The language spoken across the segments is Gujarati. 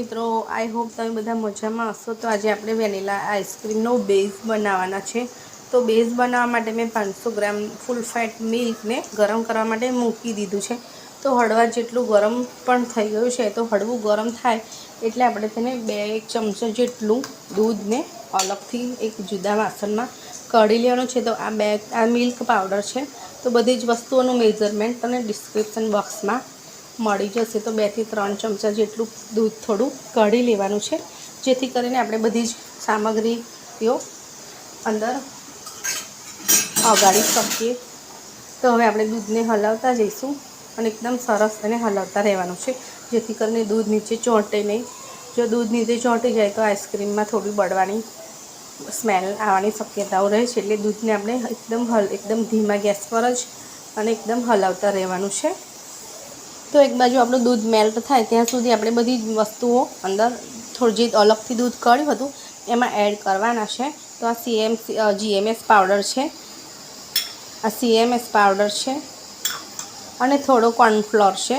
મિત્રો આઈ હોપ તમે બધા મજામાં હશો. તો આજે આપણે વેનીલા આઈસ્ક્રીમનો બેઝ બનાવવાના છે. તો બેઝ બનાવવા માટે મેં પાંચસો ગ્રામ ફૂલ ફેટ મિલ્કને ગરમ કરવા માટે મૂકી દીધું છે. તો હળવા જેટલું ગરમ પણ થઈ ગયું છે. તો હળવું ગરમ થાય એટલે આપણે તેને બે એક ચમચો જેટલું દૂધને અલગથી એક જુદા વાસણમાં કાઢી લેવાનું છે. તો આ બે, આ મિલ્ક પાવડર છે. તો બધી જ વસ્તુઓનું મેઝરમેન્ટ તમને ડિસ્ક્રિપ્શન બોક્સમાં મળી જશે તો બેથી ત્રણ ચમચા જેટલું દૂધ થોડું કાઢી લેવાનું છે. જેથી કરીને આપણે બધી જ સામગ્રીઓ અંદર ઓગાળી શકીએ. તો હવે આપણે દૂધને હલાવતા જઈશું અને એકદમ સરસ એને હલાવતા રહેવાનું છે. જેથી કરીને દૂધ નીચે ચોંટે નહીં. જો દૂધ નીચે ચોંટી જાય તો આઈસ્ક્રીમમાં થોડી બળવાની સ્મેલ આવવાની શક્યતાઓ રહે છે. એટલે દૂધને આપણે એકદમ હલ, એકદમ ધીમા ગેસ પર જ અને એકદમ હલાવતા રહેવાનું છે. તો એક બાજુ આપણું દૂધ મેલ્ટ થાય, ત્યાં સુધી આપણે બધી વસ્તુઓ અંદર થોડી જે અલગથી દૂધ કર્યું હતું, એમાં એડ કરવાના છે. તો આ સીએમ જીએમએસ પાવડર છે. આ સીએમએસ પાવડર છે. અને થોડો કોર્નફ્લોર છે.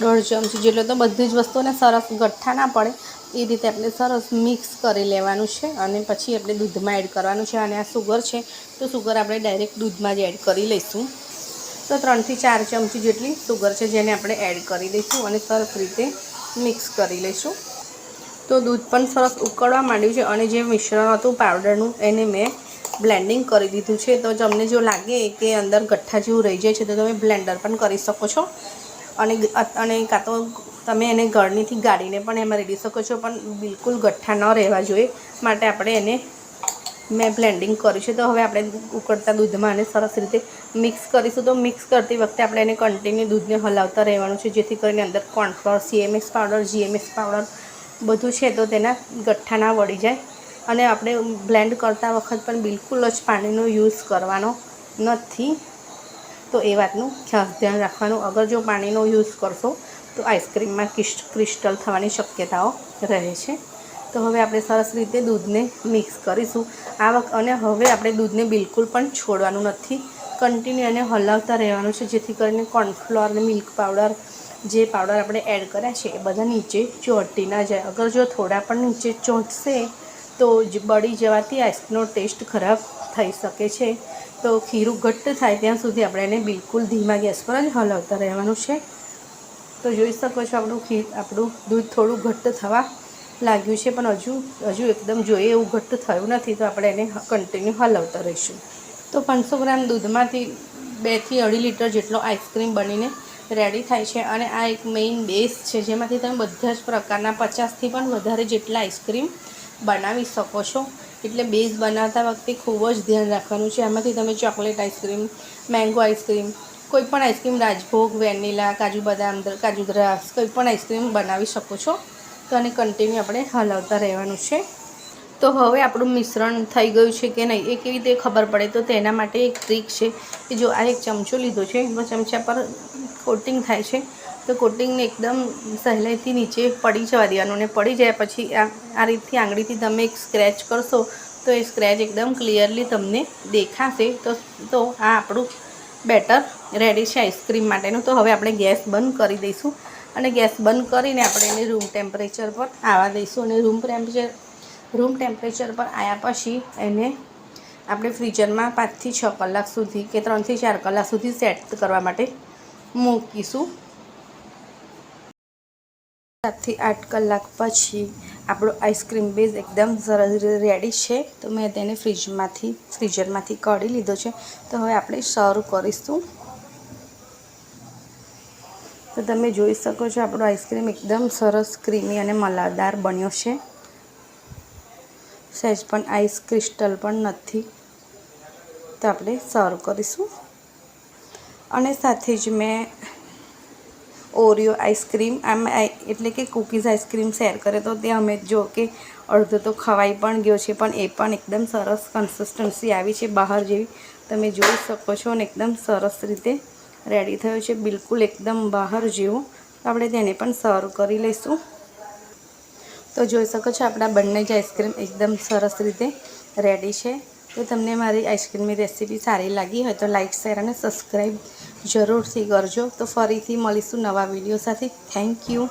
દોઢ ચમચી જેટલો તો બધી જ વસ્તુઓને સરસ ગઠ્ઠા ના પડે. એ રીતે આપણે સરસ મિક્સ કરી લેવાનું છે અને પછી આપણે દૂધમાં એડ કરવાનું છે. અને આ સુગર છે, તો સુગર આપણે ડાયરેક્ટ દૂધમાં જ એડ કરી લઈશું. તો ત્રણથી ચાર ચમચી જેટલી સુગર છે જેને આપણે એડ કરી દઈશું અને સરસ રીતે મિક્સ કરી લઈશું. તો દૂધ પણ સરસ ઉકળવા માંડ્યું છે અને જે મિશ્રણ હતું પાવડરનું એને મેં બ્લેન્ડિંગ કરી દીધું છે. તો તમને જો લાગે કે અંદર ગઠ્ઠા જેવું રહી જાય છે તો તમે બ્લેન્ડર પણ કરી શકો છો. અને અને કાં તો તમે એને ગળણીથી ગાળીને પણ એમાં રેડી શકો છો, પણ બિલકુલ ગઠ્ઠા ન રહેવા જોઈએ. માટે આપણે એને મેં બ્લેન્ડિંગ કર્યું છે. તો હવે આપણે ઉકળતા દૂધમાં આને સરસ રીતે મિક્સ કરીશું. તો મિક્સ કરતી વખતે આપણે એને કન્ટિન્યુ દૂધને હલાવતા રહેવાનું છે, જેથી કરીને અંદર cornflour CMS powder GMS powder બધું છે તો તેના ગઠ્ઠા ના વળી જાય. અને આપણે બ્લેન્ડ કરતા વખત પણ બિલકુલ જ પાણીનો યુઝ કરવાનો નથી. તો એ વાતનું ખાસ ધ્યાન રાખવાનું. અગર જો પાણીનો યુઝ કરશો, તો આઈસ્ક્રીમમાં ક્રિસ્ટલ થવાની શક્યતાઓ રહે છે. તો હવે આપણે સરસ રીતે દૂધને મિક્સ કરીશું. આ વખત અને હવે આપણે દૂધને બિલકુલ પણ છોડવાનું નથી. કન્ટિન્યુ એને હલાવતા રહેવાનું છે, જેથી કરીને કોર્નફ્લોર અને મિલ્ક પાવડર જે પાવડર આપણે એડ કર્યા છે, એ બધા નીચે ચોંટી ના જાય. અગર જો થોડા પણ નીચે ચોંટશે, તો જ બળી જવાથી આઈસ્ક્રીમનો ટેસ્ટ ખરાબ થઈ શકે છે. તો ખીરું ઘટ્ટ થાય ત્યાં સુધી આપણે એને બિલકુલ ધીમા ગેસ પર જ હલાવતા રહેવાનું છે. તો જોઈ શકો છો આપણું ખીર, આપણું દૂધ થોડું ઘટ્ટ થવા લાગ્યું છે, પણ હજુ હજુ એકદમ જોઈએ એવું ઘટ્ટ થયું નથી, તો આપણે એને કન્ટિન્યુ હલાવતા રહીશું. તો પાંચસો ગ્રામ દૂધમાંથી બેથી અઢી લીટર જેટલો આઈસ્ક્રીમ બનીને રેડી થાય છે અને આ એક મેઇન બેઝ છે, જેમાંથી તમે બધા જ પ્રકારના પચાસથી પણ વધારે જેટલા આઈસ્ક્રીમ બનાવી શકો છો. એટલે બેઝ બનાવતા વખતે ખૂબ જ ધ્યાન રાખવાનું છે. આમાંથી તમે ચોકલેટ આઈસ્ક્રીમ મેંગો આઈસ્ક્રીમ, કોઈ પણ આઈસ્ક્રીમ, રાજભોગ, વેનીલા, કાજુ બદામ કાજુ દ્રાસ કોઈ પણ આઈસ્ક્રીમ બનાવી શકો છો. તો આને કન્ટિન્યુ આપણે હલાવતા રહેવાનું છે. તો હવે આપણું મિશ્રણ થઈ ગયું છે કે નહીં એ કેવી રીતે ખબર પડે? તો તેના માટે એક ટ્રીક છે કે જો આ એક ચમચો લીધો છે, એમાં ચમચા પર કોટિંગ થાય છે. તો કોટિંગને એકદમ સહેલાઈથી નીચે પડી જવા દેવાનું અને પડી જાય પછી આ રીતથી આંગળીથી તમે એક સ્ક્રેચ કરશો તો એ સ્ક્રેચ એકદમ ક્લિયરલી તમને દેખાશે. તો તો આ આપણું બેટર રેડી છે આઈસ્ક્રીમ માટેનું. તો હવે આપણે ગેસ બંધ કરી દઈશું. અને ગેસ બંધ કરીને આપણે એને રૂમ ટેમ્પરેચર પર આવવા દઈશું. અને રૂમ ટેમ્પરેચર રૂમ ટેમ્પરેચર પર આવ્યા પછી એને આપણે ફ્રીઝરમાં પાંચથી છ કલાક સુધી કે ત્રણથી ચાર કલાક સુધી સેટ કરવા માટે મૂકીશું. સાતથી આઠ કલાક પછી આપણો આઈસ્ક્રીમ બેઝ એકદમ સરસ રેડી છે. તો મેં તેને ફ્રીજમાંથી ફ્રીઝરમાંથી કાઢી લીધો છે. તો હવે આપણે સર્વ કરીશું. તો તમે જોઈ શકો છો, આપણો આઈસ્ક્રીમ એકદમ સરસ, ક્રીમી અને મલાદાર બન્યો છે. સહેજ પણ આઈસ ક્રિસ્ટલ પણ નથી. તો આપણે સર્વ કરીશું. અને સાથે જ મેં ઓરિયો આઈસ્ક્રીમ, આમ એટલે કે કૂકીઝ આઈસ્ક્રીમ શેર કરે તો તે અમે જો કે અડધો તો ખવાઈ પણ ગયો છે, પણ એ પણ એકદમ સરસ કન્સિસ્ટન્સી આવી છે બહાર જેવી. તમે જોઈ શકો છો અને એકદમ સરસ રીતે રેડી થયો છે, બિલકુલ એકદમ બહાર જેવું. તો આપણે તેને પણ સર્વ કરી લઈશું. તો જોઈ શકો છો, આપણા બંને જ આઈસ્ક્રીમ એકદમ સરસ રીતે રેડી છે. તો તમને મારી આઈસ્ક્રીમની રેસીપી સારી લાગી હોય તો લાઇક શેર અને સબસ્ક્રાઈબ જરૂરથી કરજો. તો ફરીથી મળીશું નવા વીડિયો સાથે. Thank you.